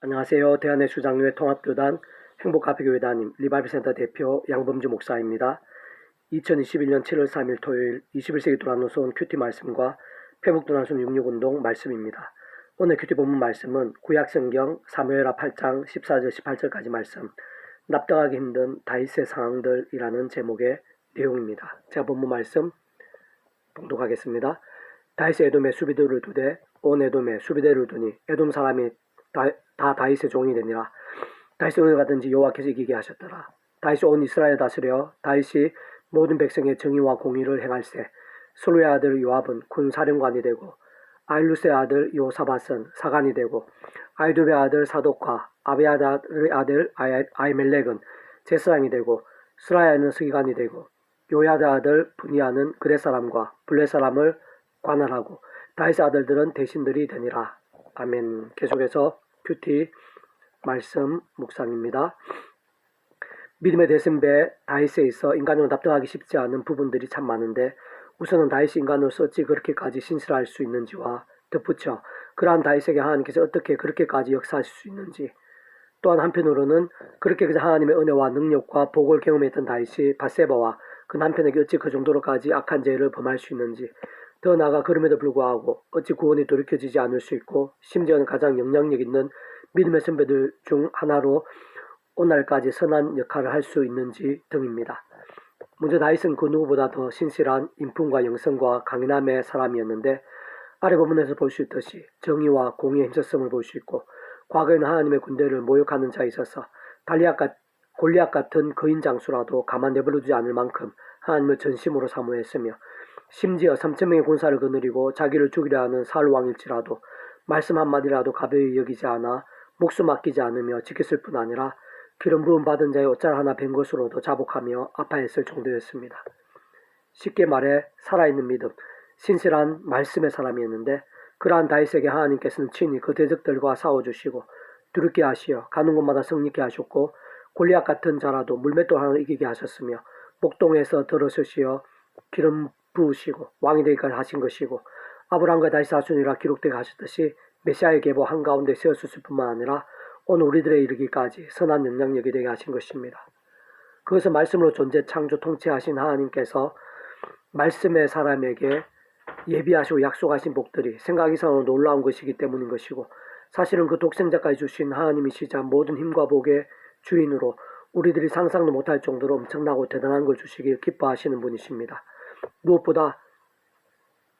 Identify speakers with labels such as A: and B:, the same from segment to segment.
A: 안녕하세요. 대한의 수장교회 통합교단 행복가피교회단임 리바이브센터 대표 양범주 목사입니다. 2021년 7월 3일 토요일 21세기 도란노선 큐티 말씀과 페북도란순 66운동 말씀입니다. 오늘 큐티 본문 말씀은 구약성경 사무엘하 8장 14절 18절까지 말씀 납득하기 힘든 다윗의 상황들이라는 제목의 내용입니다. 제가 본문 말씀 봉독하겠습니다. 다윗의 에돔에 수비대를 두되 온 에돔에 수비대를 두니 에돔 사람이 다, 다 다윗의 종이 되니라. 다윗의 은혜 받은지 여호와께서 이기게 하셨더라. 다윗이 온 이스라엘 다스려 다윗이 모든 백성의 정의와 공의를 행할세. 솔로의 아들 요압은 군 사령관이 되고 아일루스의 아들 요사밧은 사관이 되고 아이두의 아들 사독과 아비아다의 아들 아이- 아이멜렉은 제사장이 되고 스라야는 서기관이 되고 요야다 아들 분이아는 그레 사람과 블레 사람을 관할하고 다윗의 아들들은 대신들이 되니라. 아멘. 계속해서 큐티 말씀 묵상입니다. 믿음의 대선배 다윗에 있어 인간으로 납득하기 쉽지 않은 부분들이 참 많은데 우선은 다윗이 인간으로서 어찌 그렇게까지 신실할 수 있는지와 덧붙여 그러한 다윗에게 하나님께서 어떻게 그렇게까지 역사하실 수 있는지 또한 한편으로는 그렇게 하나님의 은혜와 능력과 복을 경험했던 다윗이 바세바와 그 남편에게 어찌 그 정도로까지 악한 죄를 범할 수 있는지 더 나아가 그럼에도 불구하고 어찌 구원이 돌이켜지지 않을 수 있고 심지어는 가장 영향력 있는 믿음의 선배들 중 하나로 오늘까지 선한 역할을 할 수 있는지 등입니다. 먼저 다윗은 그 누구보다 더 신실한 인품과 영성과 강인함의 사람이었는데 아래 부분에서 볼 수 있듯이 정의와 공의의 힘썼음을 볼 수 있고 과거에는 하나님의 군대를 모욕하는 자에 있어서 달리앗 같, 골리앗 같은 거인 장수라도 가만 내버려두지 않을 만큼 하나님을 전심으로 사모했으며 심지어 3천명의 군사를 거느리고 자기를 죽이려 하는 사울 왕일지라도 말씀 한마디라도 가벼이 여기지 않아 목숨 아끼지 않으며 지켰을 뿐 아니라 기름 부음 받은 자의 옷잘 하나 벤 것으로도 자복하며 아파했을 정도였습니다. 쉽게 말해 살아있는 믿음, 신실한 말씀의 사람이었는데 그러한 다윗에게 하나님께서는 친히 그 대적들과 싸워주시고 두렵게 하시어 가는 곳마다 승리케 하셨고 골리앗 같은 자라도 물맷돌 하나를 이기게 하셨으며 목동에서 들어서시어 기름 부으시고 왕이 되기까지 하신 것이고 아브라함과 다윗 사순이라 기록되게 하셨듯이 메시아의 계보 한가운데 세웠을 뿐만 아니라 오늘 우리들의 이르기까지 선한 영향력이 되게 하신 것입니다. 그것은 말씀으로 존재 창조 통치하신 하나님께서 말씀의 사람에게 예비하시고 약속하신 복들이 생각 이상으로 놀라운 것이기 때문인 것이고 사실은 그 독생자까지 주신 하나님이시자 모든 힘과 복의 주인으로 우리들이 상상도 못할 정도로 엄청나고 대단한 걸 주시길 기뻐하시는 분이십니다. 무엇보다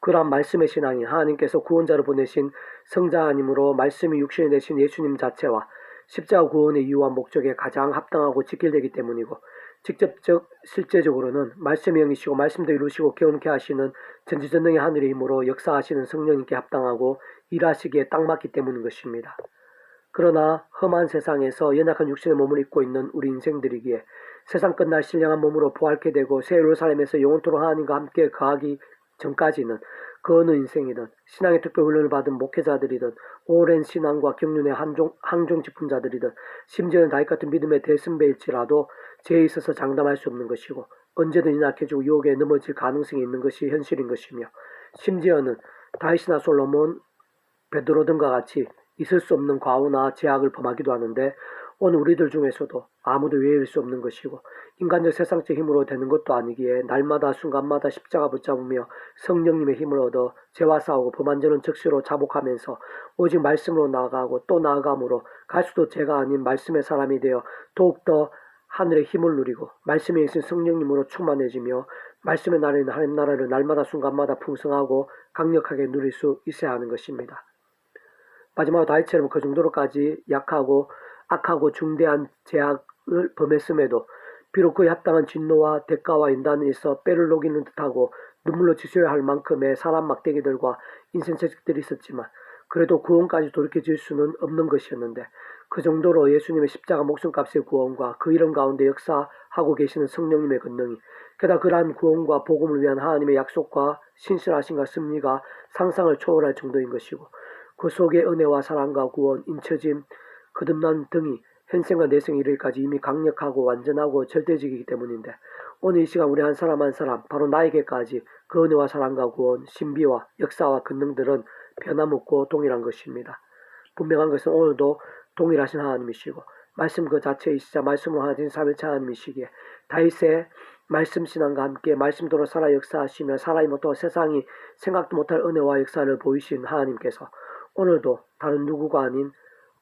A: 그러한 말씀의 신앙이 하나님께서 구원자로 보내신 성자 하나님으로 말씀이 육신이 되신 예수님 자체와 십자가 구원의 이유와 목적에 가장 합당하고 직결되기 때문이고 직접적 실제적으로는 말씀의 영이시고 말씀도 이루시고 경험케 하시는 전지전능의 하늘의 힘으로 역사하시는 성령님께 합당하고 일하시기에 딱 맞기 때문인 것입니다. 그러나 험한 세상에서 연약한 육신의 몸을 입고 있는 우리 인생들이기에 세상 끝날 신령한 몸으로 부활케 되고 새 예루살렘에서 영원토록 하나님과 함께 거하기 전까지는 그 어느 인생이든 신앙의 특별 훈련을 받은 목회자들이든 오랜 신앙과 경륜의 한종, 항종 직분자들이든 심지어는 다윗 같은 믿음의 대선배일지라도 죄에 있어서 장담할 수 없는 것이고 언제든 약해지고 유혹에 넘어질 가능성이 있는 것이 현실인 것이며 심지어는 다윗이나 솔로몬, 베드로 등과 같이 있을 수 없는 과오나 제약을 범하기도 하는데 오늘 우리들 중에서도 아무도 외일 수 없는 것이고 인간적 세상적 힘으로 되는 것도 아니기에 날마다 순간마다 십자가 붙잡으며 성령님의 힘을 얻어 죄와 싸우고 범한 자는 즉시로 자복하면서 오직 말씀으로 나아가고 또 나아감으로 갈수도 죄가 아닌 말씀의 사람이 되어 더욱더 하늘의 힘을 누리고 말씀에 있는 성령님으로 충만해지며 말씀의 있는 하나님 나라를 날마다 순간마다 풍성하고 강력하게 누릴 수 있어야 하는 것입니다. 마지막으로 다윗처럼 그 정도로까지 약하고 악하고 중대한 제약 을 범했음에도 비록 그에 합당한 진노와 대가와 인단에 있어 뼈를 녹이는 듯하고 눈물로 지쳐야 할 만큼의 사람 막대기들과 인생 채찍들이 있었지만 그래도 구원까지 돌이켜질 수는 없는 것이었는데 그 정도로 예수님의 십자가 목숨값의 구원과 그 이름 가운데 역사하고 계시는 성령님의 권능이 게다가 그러한 구원과 복음을 위한 하나님의 약속과 신실하신과 승리가 상상을 초월할 정도인 것이고 그 속에 은혜와 사랑과 구원, 인처짐, 거듭난 등이 현생과 내생 이르기까지 이미 강력하고 완전하고 절대적이기 때문인데 오늘 이 시간 우리 한 사람 한 사람 바로 나에게까지 그 은혜와 사랑과 구원, 신비와 역사와 권능들은 변함없고 동일한 것입니다. 분명한 것은 오늘도 동일하신 하나님이시고 말씀 그 자체이시자 말씀으로 하나님 삼일체 하나님이시기에 다윗의 말씀 신앙과 함께 말씀대로 살아 역사하시며 살아임은 또 세상이 생각도 못할 은혜와 역사를 보이신 하나님께서 오늘도 다른 누구가 아닌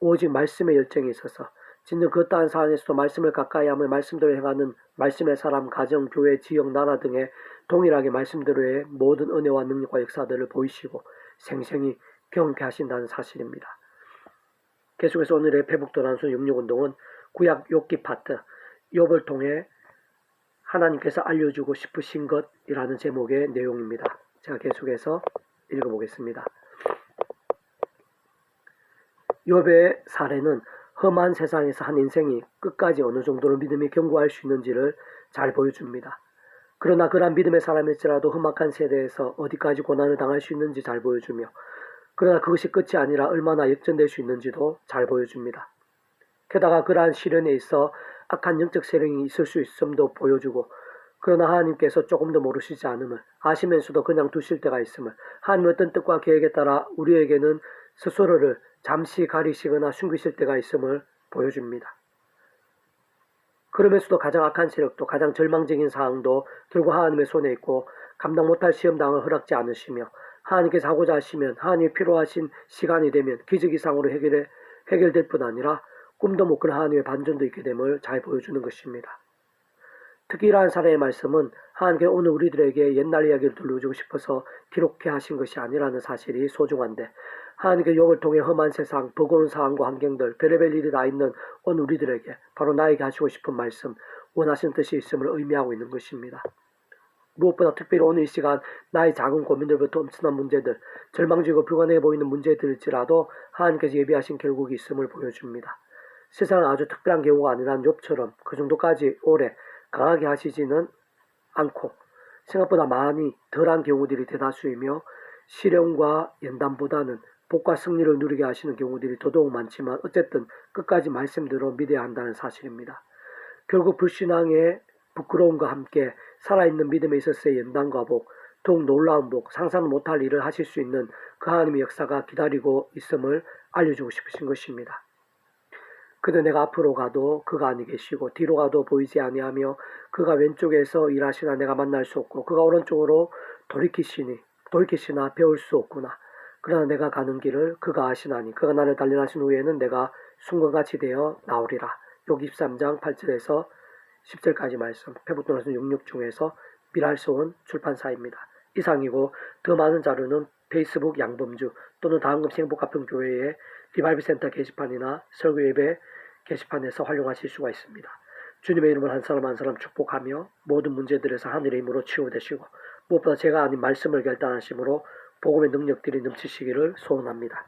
A: 오직 말씀의 열정이 있어서 진정 그 어떠한 상황에서도 말씀을 가까이 하며 말씀대로 행하는 말씀의 사람, 가정, 교회, 지역, 나라 등의 동일하게 말씀대로의 모든 은혜와 능력과 역사들을 보이시고 생생히 경험케 하신다는 사실입니다. 계속해서 오늘의 페북도란수 66운동은 구약 욥기 파트 욥을 통해 하나님께서 알려주고 싶으신 것이라는 제목의 내용입니다. 제가 계속해서 읽어보겠습니다. 욥의 사례는 험한 세상에서 한 인생이 끝까지 어느 정도로 믿음이 견고할 수 있는지를 잘 보여줍니다. 그러나 그러한 믿음의 사람일지라도 험악한 세대에서 어디까지 고난을 당할 수 있는지 잘 보여주며 그러나 그것이 끝이 아니라 얼마나 역전될 수 있는지도 잘 보여줍니다. 게다가 그러한 시련에 있어 악한 영적 세력이 있을 수 있음도 보여주고 그러나 하나님께서 조금도 모르시지 않음을 아시면서도 그냥 두실 때가 있음을 하나님의 어떤 뜻과 계획에 따라 우리에게는 스스로를 잠시 가리시거나 숨기실 때가 있음을 보여줍니다. 그러면서도 가장 악한 세력도 가장 절망적인 상황도 결국 하나님의 손에 있고 감당 못할 시험당을 허락지 않으시며 하나님께서 하고자 하시면 하나님이 필요하신 시간이 되면 기적 이상으로 해결해, 해결될 뿐 아니라 꿈도 못 꾸는 하나님의 반전도 있게 됨을 잘 보여주는 것입니다. 특히 이러한 사례의 말씀은 하나님께 오늘 우리들에게 옛날 이야기를 들려주고 싶어서 기록해 하신 것이 아니라는 사실이 소중한데 하나님께 욥을 통해 험한 세상, 버거운 상황과 환경들, 별의별 일이 다 있는 온 우리들에게 바로 나에게 하시고 싶은 말씀, 원하시는 뜻이 있음을 의미하고 있는 것입니다. 무엇보다 특별히 오늘 이 시간 나의 작은 고민들부터 엄청난 문제들, 절망적이고 불가능해 보이는 문제들일지라도 하나님께서 예비하신 결국이 있음을 보여줍니다. 세상은 아주 특별한 경우가 아니라 욥처럼 그 정도까지 오래 강하게 하시지는 않고 생각보다 많이 덜한 경우들이 대다수이며 실현과 연단보다는 복과 승리를 누리게 하시는 경우들이 더더욱 많지만 어쨌든 끝까지 말씀대로 믿어야 한다는 사실입니다. 결국 불신앙의 부끄러움과 함께 살아있는 믿음에 있어서의 연단과 복, 더욱 놀라운 복, 상상 못할 일을 하실 수 있는 그 하나님의 역사가 기다리고 있음을 알려주고 싶으신 것입니다. 그도 내가 앞으로 가도 그가 아니 계시고 뒤로 가도 보이지 아니하며 그가 왼쪽에서 일하시나 내가 만날 수 없고 그가 오른쪽으로 돌이키시니 돌이키시나 배울 수 없구나. 그러나 내가 가는 길을 그가 아시나니 그가 나를 단련하신 후에는 내가 순간같이 되어 나오리라. योग 23장 8절에서 10절까지 말씀 페북도나서 66 중에서 미랄소원 출판사입니다. 이상이고 더 많은 자료는 페이스북 양범주 또는 다음금시 행복가평교회의 리발비센터 게시판이나 설교예배 게시판에서 활용하실 수가 있습니다. 주님의 이름을 한 사람 한 사람 축복하며 모든 문제들에서 하늘의 힘으로 치유되시고 무엇보다 제가 아닌 말씀을 결단하심으로 복음의 능력들이 넘치시기를 소원합니다.